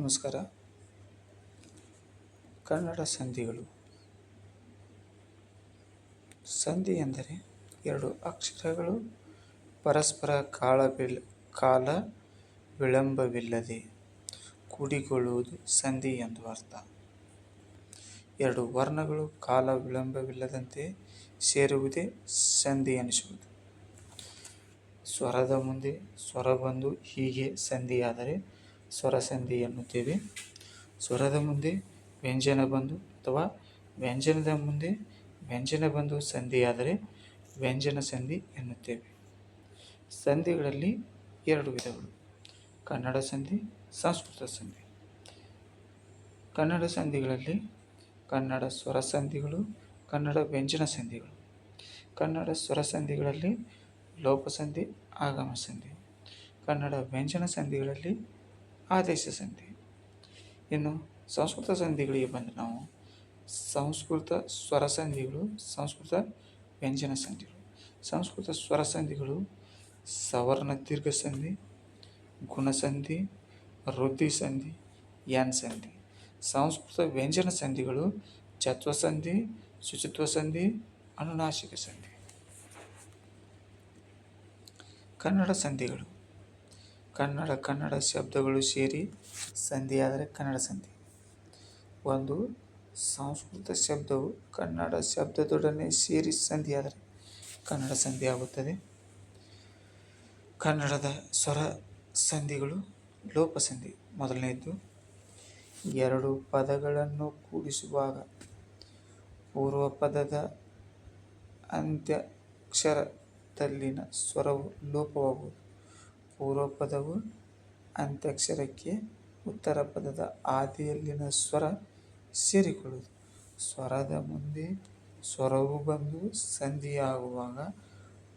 ನಮಸ್ಕಾರ. ಕನ್ನಡ ಸಂಧಿಗಳು. ಸಂಧಿ ಎಂದರೆ ಎರಡು ಅಕ್ಷರಗಳು ಪರಸ್ಪರ ಕಾಲ ವಿಲ್ ಕಾಲ ವಿಳಂಬವಿಲ್ಲದೆ ಕೂಡಿಕೊಳ್ಳುವುದು ಸಂಧಿ ಎಂದು ಅರ್ಥ. ಎರಡು ವರ್ಣಗಳು ಕಾಲ ವಿಳಂಬವಿಲ್ಲದಂತೆ ಸೇರುವುದೇ ಸಂಧಿ ಎನಿಸುವುದು. ಸ್ವರದ ಮುಂದೆ ಸ್ವರ ಬಂದು ಹೀಗೆ ಸಂಧಿಯಾದರೆ ಸ್ವರಸಂಧಿ ಎನ್ನುತ್ತೇವೆ. ಸ್ವರದ ಮುಂದೆ ವ್ಯಂಜನ ಬಂದು ಅಥವಾ ವ್ಯಂಜನದ ಮುಂದೆ ವ್ಯಂಜನ ಬಂದು ಸಂಧಿಯಾದರೆ ವ್ಯಂಜನ ಸಂಧಿ ಎನ್ನುತ್ತೇವೆ. ಸಂಧಿಗಳಲ್ಲಿ ಎರಡು ವಿಧಗಳು. ಕನ್ನಡ ಸಂಧಿ, ಸಂಸ್ಕೃತ ಸಂಧಿ. ಕನ್ನಡ ಸಂಧಿಗಳಲ್ಲಿ ಕನ್ನಡ ಸ್ವರ ಸಂಧಿಗಳು, ಕನ್ನಡ ವ್ಯಂಜನ ಸಂಧಿಗಳು. ಕನ್ನಡ ಸ್ವರ ಸಂಧಿಗಳಲ್ಲಿ ಲೋಪಸಂಧಿ, ಆಗಮ ಸಂಧಿ. ಕನ್ನಡ ವ್ಯಂಜನ ಸಂಧಿಗಳಲ್ಲಿ ಆದೇಶ ಸಂಧಿ ಇನ್ನು ಸಂಸ್ಕೃತ ಸಂಧಿಗಳಿಗೆ ಬಂದರೆ ನಾವು ಸಂಸ್ಕೃತ ಸ್ವರ ಸಂಧಿಗಳು ಸಂಸ್ಕೃತ ವ್ಯಂಜನ ಸಂಧಿಗಳು ಸಂಸ್ಕೃತ ಸ್ವರ ಸಂಧಿಗಳು ಸವರ್ಣ ದೀರ್ಘ ಸಂಧಿ ಗುಣಸಂಧಿ ವೃದ್ಧಿ ಸಂಧಿ ಯಾನ್ ಸಂಧಿ ಸಂಸ್ಕೃತ ವ್ಯಂಜನ ಸಂಧಿಗಳು ಚತ್ವ ಸಂಧಿ ಶುಚಿತ್ವ ಸಂಧಿ ಅನುನಾಸಿಕ ಸಂಧಿ ಕನ್ನಡ ಸಂಧಿಗಳು ಕನ್ನಡ ಕನ್ನಡ ಶಬ್ದಗಳು ಸೇರಿ ಸಂಧಿಯಾದರೆ ಕನ್ನಡ ಸಂಧಿ. ಒಂದು, ಸಂಸ್ಕೃತ ಶಬ್ದವು ಕನ್ನಡ ಶಬ್ದದೊಡನೆ ಸೇರಿ ಸಂಧಿಯಾದರೆ ಕನ್ನಡ ಸಂಧಿ ಆಗುತ್ತದೆ. ಕನ್ನಡದ ಸ್ವರ ಸಂಧಿಗಳು ಲೋಪ ಸಂಧಿ. ಮೊದಲನೆಯದ್ದು, ಎರಡು ಪದಗಳನ್ನು ಕೂಡಿಸುವಾಗ ಪೂರ್ವ ಪದದ ಅಂತ್ಯಕ್ಷರದಲ್ಲಿನ ಸ್ವರವು ಲೋಪವಾಗುವುದು. ಪೂರ್ವ ಪದವು ಅಂತ್ಯಕ್ಷರಕ್ಕೆ ಉತ್ತರ ಪದದ ಆದಿಯಲ್ಲಿನ ಸ್ವರ ಸೇರಿಕೊಳ್ಳುವುದು. ಸ್ವರದ ಮುಂದೆ ಸ್ವರವು ಬಂದು ಸಂಧಿಯಾಗುವಾಗ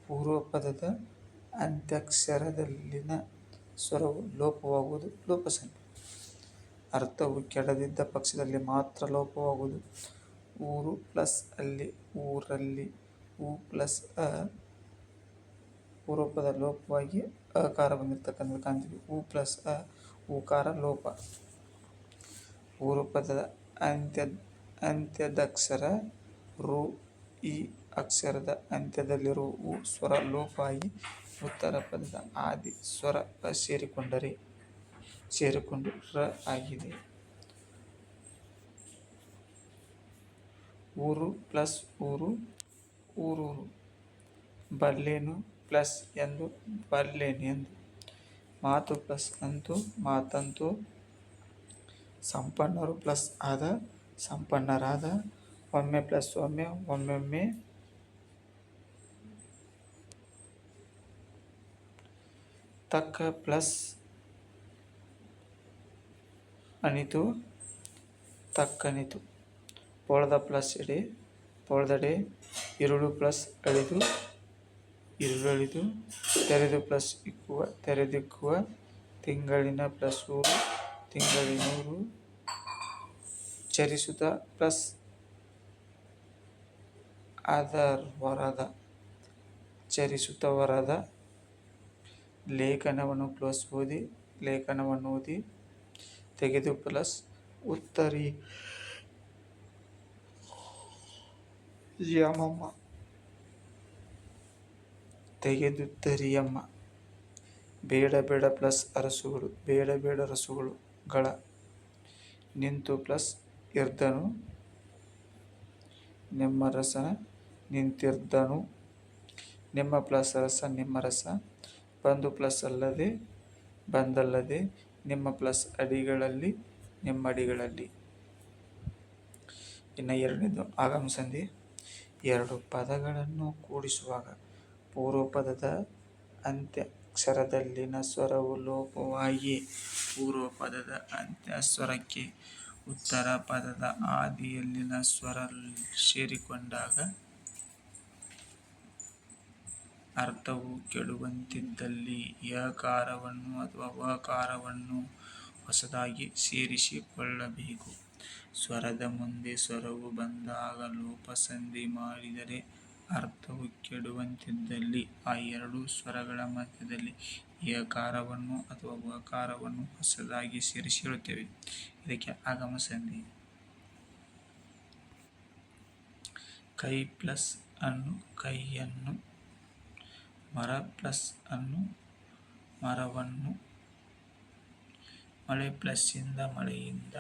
ಪೂರ್ವ ಪದದ ಅಂತ್ಯಕ್ಷರದಲ್ಲಿನ ಸ್ವರವು ಲೋಪವಾಗುವುದು, ಲೋಪಸಂಧಿ. ಅರ್ಥವು ಕೆಡದಿದ್ದ ಪಕ್ಷದಲ್ಲಿ ಮಾತ್ರ ಲೋಪವಾಗುವುದು. ಊರು ಪ್ಲಸ್ ಅಲ್ಲಿ, ಊರಲ್ಲಿ, ಊ ಪ್ಲಸ್ ಅ. ಪೂರ್ವಪದ ಲೋಪವಾಗಿ ಅಕಾರ ಬಂದಿರತಕ್ಕಂಥದ್ದು ಕಾಣ್ತೀವಿ. ಉ ಪ್ಲಸ್ ಅ, ಉಕಾರ, ಲೋಪ. ಪೂರ್ವಪದದ ಅಂತ್ಯ, ಅಂತ್ಯದಕ್ಷರ, ರು ಈ ಅಕ್ಷರದ ಅಂತ್ಯದಲ್ಲಿರುವ ಉ, ಸ್ವರ, ಲೋಪ ಆಗಿ ಉತ್ತರ ಪದದ ಆದಿ ಸ್ವರ ಸೇರಿಕೊಂಡರೆ, ಸೇರಿಕೊಂಡು ರ ಆಗಿದೆ. ಊರು ಪ್ಲಸ್ ಊರು, ಊರೂರು. ಬಲ್ಲೇನು ಪ್ಲಸ್ ಎಂದು ಬರಲೇನಿ ಎಂದು. ಮಾತು ಪ್ಲಸ್ ಅಂತೂ ಮಾತಂತು ಸಂಪನ್ನರು ಪ್ಲಸ್ ಆದ ಸಂಪನ್ನರಾದ ಒಮ್ಮೆ ಪ್ಲಸ್ ಒಮ್ಮೆ ಒಮ್ಮೊಮ್ಮೆ ತಕ್ಕ ಪ್ಲಸ್ ಅನಿತು ತಕ್ಕನಿತು. ಪೊಳ್ದ ಪ್ಲಸ್ ಎಡೆ, ಪೊಳ್ದಡೆ, ಇರುಳು ಪ್ಲಸ್ ಅಳಿದು ಇರುಳಳಿದು ತೆರೆದು ಪ್ಲಸ್ ಇಕ್ಕುವ, ತೆರೆದಿಕ್ಕುವ ತಿಂಗಳಿನ ಪ್ಲಸ್ ಊರು ತಿಂಗಳಿನೂರು. ಚರಿಸುತ್ತ ಪ್ಲಸ್ ಅದರ್ ವರದ ಚರಿಸುತ್ತ ವರದ. ಲೇಖನವನ್ನು ಪ್ಲಸ್ ಓದಿ, ಲೇಖನವನ್ನು ಓದಿ, ತೆಗೆದು ಪ್ಲಸ್ ಉತ್ತರಿ. ಯಮಮ್ಮ ತೆಗೆದುತ್ತರಿಯಮ್ಮ ಬೇಡ ಬೇಡ ಪ್ಲಸ್ ಅರಸುಗಳು, ಬೇಡ ಬೇಡ ರಸುಗಳು ಗಳ ನಿಂತು ಪ್ಲಸ್ ಇರ್ದನು ನಿಮ್ಮ ರಸ ನಿಂತಿರ್ದನು. ನಿಮ್ಮ ಪ್ಲಸ್ ರಸ ನಿಮ್ಮ ರಸ. ಬಂದು ಪ್ಲಸ್ ಅಲ್ಲದೆ ಬಂದಲ್ಲದೆ ನಿಮ್ಮ ಪ್ಲಸ್ ಅಡಿಗಳಲ್ಲಿ ನಿಮ್ಮ ಅಡಿಗಳಲ್ಲಿ. ಇನ್ನು ಎರಡನೇದು ಆಗಮ ಎರಡು ಪದಗಳನ್ನು ಕೂಡಿಸುವಾಗ ಪೂರ್ವ ಪದದ ಅಂತ್ಯಕ್ಷರದಲ್ಲಿನ ಸ್ವರವು ಲೋಪವಾಗಿ ಪೂರ್ವಪದದ ಅಂತ್ಯಸ್ವರಕ್ಕೆ ಅಂತ್ಯ ಸ್ವರಕ್ಕೆ ಉತ್ತರ ಪದದ ಆದಿಯಲ್ಲಿನ ಸ್ವರ ಸೇರಿಕೊಂಡಾಗ ಅರ್ಥವು ಕೆಡುವಂತಿದ್ದಲ್ಲಿ ಯಕಾರವನ್ನು ಅಥವಾ ವಕಾರವನ್ನು ಹೊಸದಾಗಿ ಸೇರಿಸಿಕೊಳ್ಳಬೇಕು. ಸ್ವರದ ಮುಂದೆ ಸ್ವರವು ಬಂದಾಗ ಲೋಪಸಂಧಿ ಮಾಡಿದರೆ ಅರ್ಥವು ಕೆಡುವಂತಿದ್ದಲ್ಲಿ, ಆ ಎರಡು ಸ್ವರಗಳ ಮಧ್ಯದಲ್ಲಿ ಏಕಾರವನ್ನು ಅಥವಾ ವಕಾರವನ್ನು ಹೊಸದಾಗಿ ಸೇರಿಸಿರುತ್ತೇವೆ. ಇದಕ್ಕೆ ಆಗಮ ಸಂಧಿ ಕೈ ಪ್ಲಸ್ ಅನ್ನು ಕೈಯನ್ನು, ಮರ ಪ್ಲಸ್ ಅನ್ನು ಮರವನ್ನು, ಮಳೆ ಪ್ಲಸ್ ಇಂದ ಮಳೆಯಿಂದ,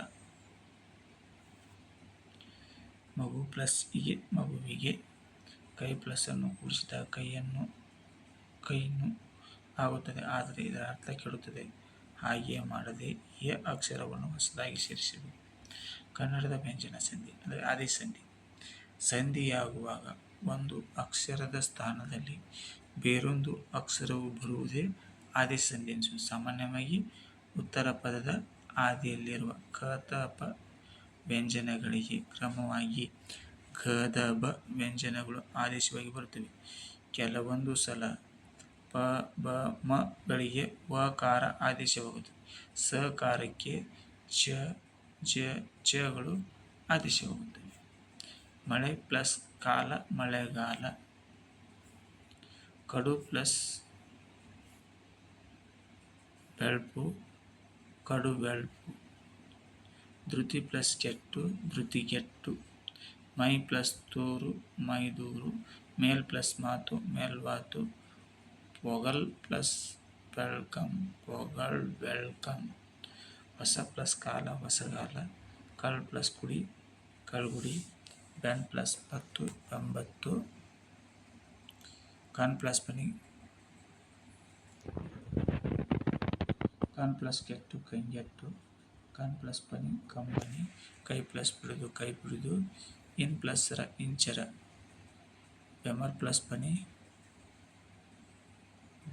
ಮಗು ಪ್ಲಸ್ ಮಗುವಿಗೆ ಕೈ ಪ್ಲಸ್ ಅನ್ನು ಕೂಡಿಸಿದಾಗ ಕೈಯನ್ನು, ಕೈನು ಆಗುತ್ತದೆ. ಆದರೆ ಇದರ ಅರ್ಥ ಕೆಡುತ್ತದೆ ಹಾಗೆಯೇ ಮಾಡದೆ ಎ ಅಕ್ಷರವನ್ನು ಹೊಸದಾಗಿ ಸೇರಿಸಬೇಕು ಕನ್ನಡದ ವ್ಯಂಜನ ಸಂಧಿ, ಅಂದರೆ ಆದಿ ಸಂಧಿ. ಸಂಧಿಯಾಗುವಾಗ ಒಂದು ಅಕ್ಷರದ ಸ್ಥಾನದಲ್ಲಿ ಬೇರೊಂದು ಅಕ್ಷರವು ಬರುವುದೇ ಆದಿ ಸಂಧಿ ಎನಿಸುವುದು ಸಾಮಾನ್ಯವಾಗಿ ಉತ್ತರ ಪದದ ಆದಿಯಲ್ಲಿರುವ ಕತಪ ವ್ಯಂಜನಗಳಿಗೆ ಕ್ರಮವಾಗಿ ದ ವ್ಯಂಜನಗಳು ಆದೇಶವಾಗಿ ಬರುತ್ತವೆ. ಕೆಲವೊಂದು ಸಲ ಪ, ಬ, ಮ ಗಳಿಗೆ ವಕಾರ ಆದೇಶವಾಗುತ್ತದೆ. ಸಕಾರಕ್ಕೆ ಚ, ಜ, ಚಗಳು ಆದೇಶವಾಗುತ್ತವೆ. ಮಳೆ ಪ್ಲಸ್ ಕಾಲ, ಮಳೆಗಾಲ. ಕಡು ಪ್ಲಸ್ ಬೆಳ್ಪು, ಕಡು ಬೆಳ್ಪು. ಧೃತಿ ಪ್ಲಸ್ ಕೆಟ್ಟು ಧೃತಿಗೆಟ್ಟು ಮೈ ಪ್ಲಸ್ ತೂರು ಮೈದೂರು ಮೇಲ್ ಪ್ಲಸ್ ಮಾತು ಮೇಲ್ವಾತು ಪೊಗಲ್ ಪ್ಲಸ್ ವೆಲ್ಕಮ್ ಪೊಗಲ್ ವೆಲ್ಕಮ್ ಹೊಸ ಪ್ಲಸ್ ಕಾಲ ಹೊಸಗಾಲ ಕಳ್ ಪ್ಲಸ್ ಕುಡಿ ಕಳ್ಗುಡಿ ಬೆನ್ ಪ್ಲಸ್ ಪತ್ತು ಎಂಬತ್ತು ಕನ್ ಪ್ಲಸ್ ಪನಿ ಕನ್ ಪ್ಲಸ್ ಕೆಟ್ಟು ಕಂಗೆಟ್ಟು ಕನ್ ಪ್ಲಸ್ ಪನಿ ಕಂಬನಿ ಕೈ ಪ್ಲಸ್ ಬಿಡುದು ಕೈ ಇನ್ ಪ್ಲಸ್ ರ ಇಂಚರ ಬೆಮರ್ ಪ್ಲಸ್ ಪನಿ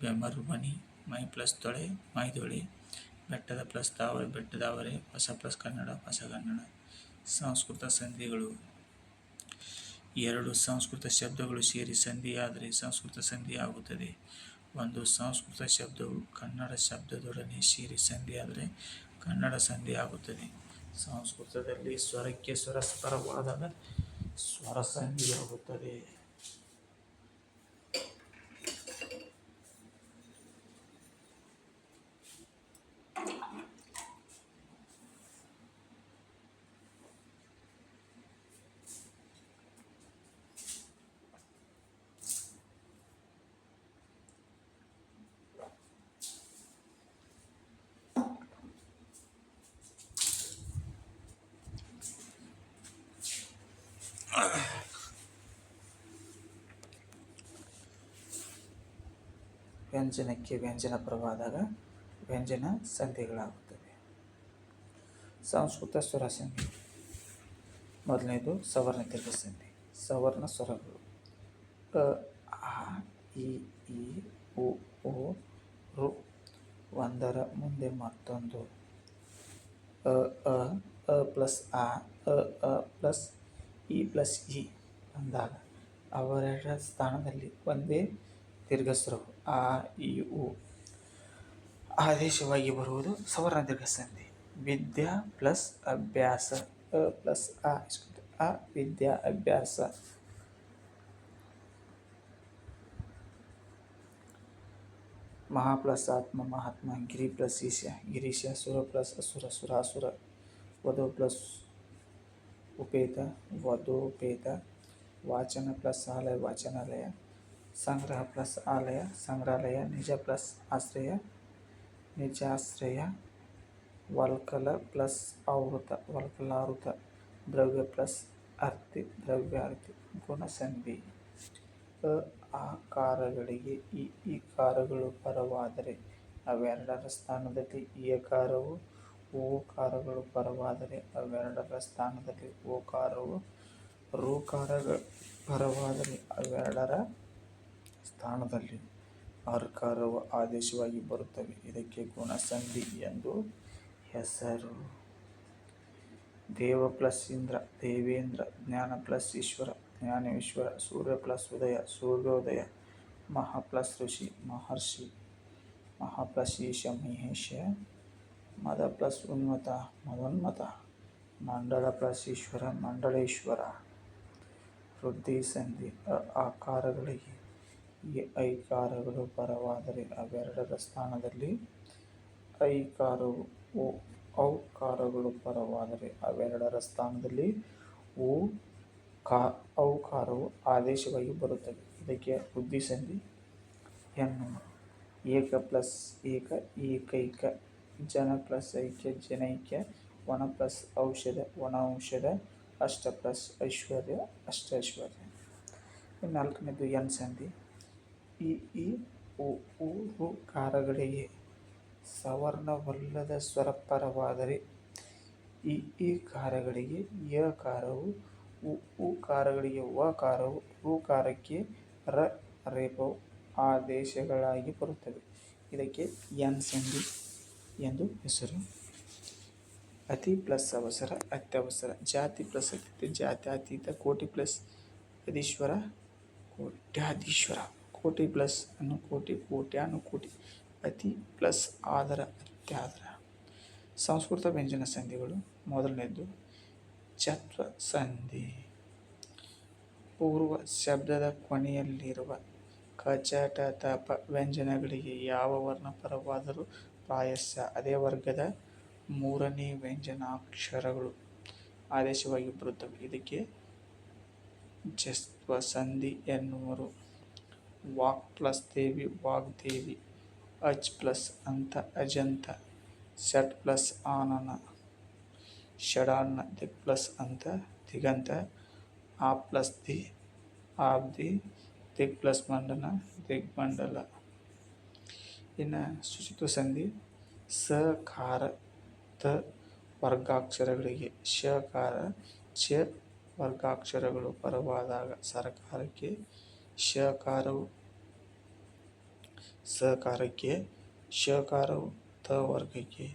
ಬೆಮರು ಬನಿ ಮೈ ಪ್ಲಸ್ ತೊಳೆ ಮೈದೊಳೆ ಬೆಟ್ಟದ ಪ್ಲಸ್ ತಾವರೆ ಬೆಟ್ಟದಾವರೆ ಹೊಸ ಪ್ಲಸ್ ಕನ್ನಡ, ಹೊಸ ಕನ್ನಡ. ಸಂಸ್ಕೃತ ಸಂಧಿಗಳು. ಎರಡು ಸಂಸ್ಕೃತ ಶಬ್ದಗಳು ಸೇರಿ ಸಂಧಿಯಾದರೆ ಸಂಸ್ಕೃತ ಸಂಧಿ ಆಗುತ್ತದೆ. ಒಂದು ಸಂಸ್ಕೃತ ಶಬ್ದವು ಕನ್ನಡ ಶಬ್ದದೊಡನೆ ಸೇರಿ ಸಂಧಿಯಾದರೆ ಕನ್ನಡ ಸಂಧಿ ಆಗುತ್ತದೆ. ಸಂಸ್ಕೃತದಲ್ಲಿ ಸ್ವರಕ್ಕೆ ಸ್ವರಸ್ಪರವಾದಾಗ ಸ್ವರ ಸಂಧಿಯಾಗುತ್ತದೆ ವ್ಯಂಜನಕ್ಕೆ ವ್ಯಂಜನ ಪ್ರವಾದಾಗ ವ್ಯಂಜನ ಸಂಧಿಗಳಾಗುತ್ತವೆ. ಸಂಸ್ಕೃತ ಸ್ವರ ಸಂಧಿ. ಮೊದಲನೇದು ಸವರ್ಣ ದೀರ್ಘ ಸಂಧಿ. ಸವರ್ಣ ಸ್ವರಗಳು. ಅ, ಆ, ಇ ಈ ಉ ಓ ರು, ಒಂದರ ಮುಂದೆ ಮತ್ತೊಂದು. ಅ ಅ ಅ ಪ್ಲಸ್ ಆ, ಅ ಅ ಪ್ಲಸ್ ಇ ಪ್ಲಸ್ ಇ ಅಂದಾಗ ಅವೆರಡರ ಸ್ಥಾನದಲ್ಲಿ ಒಂದೇ ದೀರ್ಘಸ್ವರವು ಆ, ಇ, ಉ. ಆದೇಶವಾಗಿ ಬರುವುದು ಸವರ್ಣ ದೀರ್ಘ ಸಂಧಿ ವಿದ್ಯಾ ಪ್ಲಸ್ ಅಭ್ಯಾಸ. ಅ ಪ್ಲಸ್ ಆ ಇಸ್ಕೊಳ್ತೀವಿ. ಅ, ವಿದ್ಯಾ ಅಭ್ಯಾಸ. ಮಹಾ ಪ್ಲಸ್ ಆತ್ಮ, ಮಹಾತ್ಮ, ಗಿರಿ ಪ್ಲಸ್ ಈಶ. ಗಿರೀಶ, ಸುರ ಪ್ಲಸ್ ಅಸುರ ಸುರಾಸುರ ವಧು ಪ್ಲಸ್ ಉಪೇತ ವಧೋಪೇತ ವಾಚನ ಪ್ಲಸ್ ಆಲಯ, ವಾಚನಾಲಯ. ಸಂಗ್ರಹ ಪ್ಲಸ್ ಆಲಯ, ಸಂಗ್ರಹಾಲಯ, ನಿಜ ಪ್ಲಸ್ ಆಶ್ರಯ, ನಿಜಾಶ್ರಯ, ವಲ್ಕಲ ಪ್ಲಸ್ ಆವೃತ, ವಲ್ಕಲಾವೃತ, ದ್ರವ್ಯ ಪ್ಲಸ್ ಅರ್ಥಿ ದ್ರವ್ಯಾರ್ಥಿ ಗುಣಸಂಧಿ. ಅ ಆಕಾರಗಳಿಗೆ ಈ ಈ ಕಾರಗಳು ಪರವಾದರೆ ಅವೆರಡರ ಸ್ಥಾನದಲ್ಲಿ ಈಕಾರವು ಓಕಾರಗಳು ಪರವಾದರೆ ಅವೆರಡರ ಸ್ಥಾನದಲ್ಲಿ ಓಕಾರವು ರೂಕಾರಗಳು ಪರವಾದರೆ ಅವೆರಡರ ಸ್ಥಾನದಲ್ಲಿ ಅರ್ಕಾರವು ಆದೇಶವಾಗಿ ಬರುತ್ತವೆ. ಇದಕ್ಕೆ ಗುಣಸಂಧಿ ಎಂದು ಹೆಸರು. ದೇವ ಪ್ಲಸ್ ಇಂದ್ರ, ದೇವೇಂದ್ರ, ಜ್ಞಾನ ಪ್ಲಸ್ ಈಶ್ವರ, ಜ್ಞಾನೇಶ್ವರ, ಸೂರ್ಯ ಪ್ಲಸ್ ಉದಯ, ಸೂರ್ಯೋದಯ, ಮಹಾ ಪ್ಲಸ್ ಋಷಿ, ಮಹರ್ಷಿ, ಮಹಾ ಪ್ಲಸ್ ಈಶ, ಮಹೇಶ, ಮದ ಪ್ಲಸ್ ಉನ್ಮತ ಮದೋನ್ಮತ ಮಂಡಳ ಪ್ಲಸ್ ಈಶ್ವರ ಮಂಡಳೇಶ್ವರ ವೃದ್ಧಿ ಸಂಧಿ ಆಕಾರಗಳಿಗೆ ಈ ಐಕಾರಗಳು ಪರವಾದರೆ ಅವೆರಡರ ಸ್ಥಾನದಲ್ಲಿ ಐ ಐಕಾರವು ಓ ಔಕಾರಗಳು ಪರವಾದರೆ ಅವೆರಡರ ಸ್ಥಾನದಲ್ಲಿ ಉ ಕಾ ಕಾರವು ಆದೇಶವಾಗಿ ಬರುತ್ತದೆ. ಇದಕ್ಕೆ ಬುದ್ಧಿ ಸಂಧಿ ಎನ್ನುವರು ಏಕ ಪ್ಲಸ್ ಏಕ ಏಕೈಕ, ಜನ ಪ್ಲಸ್ ಐಕ್ಯ, ಜನೈಕ್ಯ ಒಣ ಪ್ಲಸ್ ಔಷಧ ಒಣ ಔಷಧ ಅಷ್ಟ ಪ್ಲಸ್ ಐಶ್ವರ್ಯ, ಅಷ್ಟ ಐಶ್ವರ್ಯ. ನಾಲ್ಕನೇದು ಎನ್ ಸಂಧಿ. ಈ ಈ ರು ಕಾರಗಳಿಗೆ ಸವರ್ಣವಲ್ಲದ ಸ್ವರಪರವಾದರೆ ಇ ಈ ಕಾರಗಳಿಗೆ ಯ ಕಾರವು ಉ ಕಾರಗಳಿಗೆ ವ ಕಾರವು ಕಾರಕ್ಕೆ ರ, ರೇಪವು ಆದೇಶಗಳಾಗಿ ಬರುತ್ತವೆ. ಇದಕ್ಕೆ ಎನ್ ಸಂಧಿ ಎಂದು ಹೆಸರು. ಅತಿ ಪ್ಲಸ್ ಅವಸರ, ಅತ್ಯವಸರ, ಜಾತಿ ಪ್ಲಸ್ ಅತಿಥಿ ಜಾತ್ಯತೀತ, ಕೋಟಿ ಪ್ಲಸ್ ಅಧೀಶ್ವರ, ಕೋಟ್ಯಾಧೀಶ್ವರ. ಕೋಟಿ ಪ್ಲಸ್ ಅನ್ನು ಕೋಟಿ ಕೋಟ್ಯಾನು ಕೋಟಿ ಅತಿ ಪ್ಲಸ್ ಆದರ, ಅತ್ಯಾದರ. ಸಂಸ್ಕೃತ ವ್ಯಂಜನ ಸಂಧಿಗಳು ಮೊದಲನೇದು ಚತ್ವ ಸಂಧಿ. ಪೂರ್ವ ಶಬ್ದದ ಕೊನೆಯಲ್ಲಿರುವ ಕಚಟ, ತಪ ವ್ಯಂಜನಗಳಿಗೆ ಯಾವ ವರ್ಣ ಪರವಾದರೂ ಪ್ರಾಯಶಃ ಅದೇ ವರ್ಗದ ಮೂರನೇ ವ್ಯಂಜನಾಕ್ಷರಗಳು. ಆದೇಶವಾಗಿ ಬರುತ್ತವೆ. ಇದಕ್ಕೆ ಜಸ್ತ್ವ ಸಂಧಿ ಎನ್ನುವರು. ವಾಕ್ ಪ್ಲಸ್ ದೇವಿ ವಾಗ್ದೇವಿ ಅಜ್ ಪ್ಲಸ್ ಅಂತ, ಅಜಂತ, ಷಟ್ ಪ್ಲಸ್ ಆನನ ಷಡಾನ್ನ ದಿಗ್ ಪ್ಲಸ್ ಅಂತ, ದಿಗಂತ, ಆ ಪ್ಲಸ್ ದಿ ಆಬ್ದಿ ದಿಗ್ ಪ್ಲಸ್ ಮಂಡನ ದಿಗ್ಮಂಡಲ ಇನ್ನು ಶುಚಿತ್ವ ಸಂಧಿ, ಸಕಾರ ತ ವರ್ಗಾಕ್ಷರಗಳಿಗೆ, ಶಕಾರ ಚ ವರ್ಗಾಕ್ಷರಗಳು ಪರವಾದಾಗ, ಸರಕಾರಕ್ಕೆ ಶಕಾರವು. ಸಕಾರಕ್ಕೆ ಶಕಾರವು ತ ವರ್ಗಕ್ಕೆ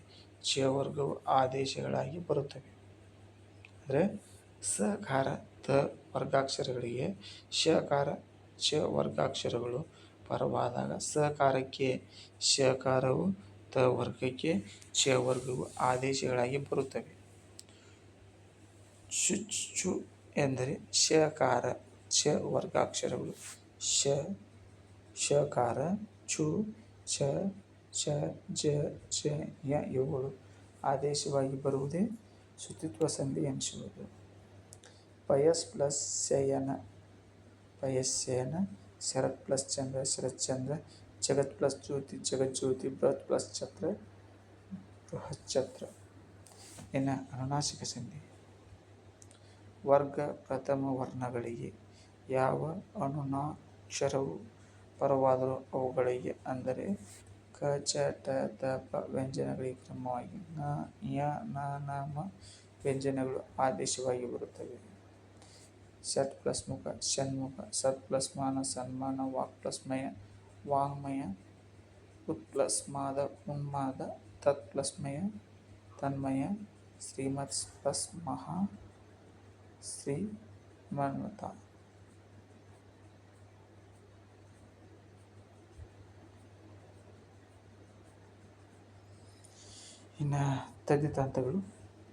ಚ ವರ್ಗವು ಆದೇಶಗಳಾಗಿ ಬರುತ್ತವೆ. ಅಂದರೆ ಸಕಾರ ತ ವರ್ಗಾಕ್ಷರಗಳಿಗೆ ಶಕಾರ ಚ ವರ್ಗಾಕ್ಷರಗಳು ಪರವಾದಾಗ ಸಕಾರಕ್ಕೆ ಶಕಾರವು ತ ವರ್ಗಕ್ಕೆ ಚ ವರ್ಗವು ಆದೇಶಗಳಾಗಿ ಬರುತ್ತವೆ. ಚುಚ್ಚು ಎಂದರೆ ಶಕಾರ. ಚ ವರ್ಗಾಕ್ಷರಗಳು. ಶ, ಶಕಾರ, ಚು ಛ ಛ ಜ ಚ ಯ ಇವುಗಳು. ಆದೇಶವಾಗಿ ಬರುವುದೇ ಶುತಿತ್ವ ಸಂಧಿ ಎನಿಸುವುದು. ಪಯಸ್ ಪ್ಲಸ್ ಶಯನ. ಪಯಸ್ಸೇನ ಶರತ್ ಪ್ಲಸ್ ಚಂದ್ರ ಶರತ್ಚಂದ್ರ ಜಗತ್ ಪ್ಲಸ್ ಜ್ಯೋತಿ ಜಗಜ್ಯೋತಿ ಬೃಹತ್ ಪ್ಲಸ್ ಛತ್ರ, ಬೃಹತ್ ಛತ್ರ. ಇನ್ನು ಅನುನಾಶಿಕ ಸಂಧಿ. ವರ್ಗ ಪ್ರಥಮ ವರ್ಣಗಳಿಗೆ. ಯಾವ ಅನುನಾಕ್ಷರವು ಪರವಾದರೂ ಅವುಗಳಿಗೆ ಅಂದರೆ ಕ ಚ ಟ ತ ಪ ವ್ಯಂಜನಗಳಿಗೆ ಕ್ರಮವಾಗಿ ನ, ಯ, ನ ನ ವ್ಯಂಜನಗಳು ಆದೇಶವಾಗಿ ಬರುತ್ತವೆ. ಷಟ್ ಪ್ಲಸ್ ಮುಖ ಷಣ್ಮುಖ ಸತ್ ಪ್ಲಸ್ ಮಾನ ಸನ್ಮಾನ ವಾಕ್ ಪ್ಲಸ್ ಮಯ ವಾಂಗ್ಮಯ ಉತ್ ಪ್ಲಸ್ ಮಾದ ಉನ್ಮಾದ ತತ್ ಪ್ಲಸ್ ಮಯ ತನ್ಮಯ ಶ್ರೀಮತ್ ಪ್ಲಸ್ ಮಹಾ ಶ್ರೀಮನ್ಮತ ಇನ್ನು ತದ್ದಿತಾಂತಗಳು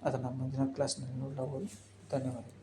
ಅದನ್ನು ಮುಂದಿನ ಕ್ಲಾಸ್ನಲ್ಲಿ ನೋಡಬಹುದು ಧನ್ಯವಾದಗಳು.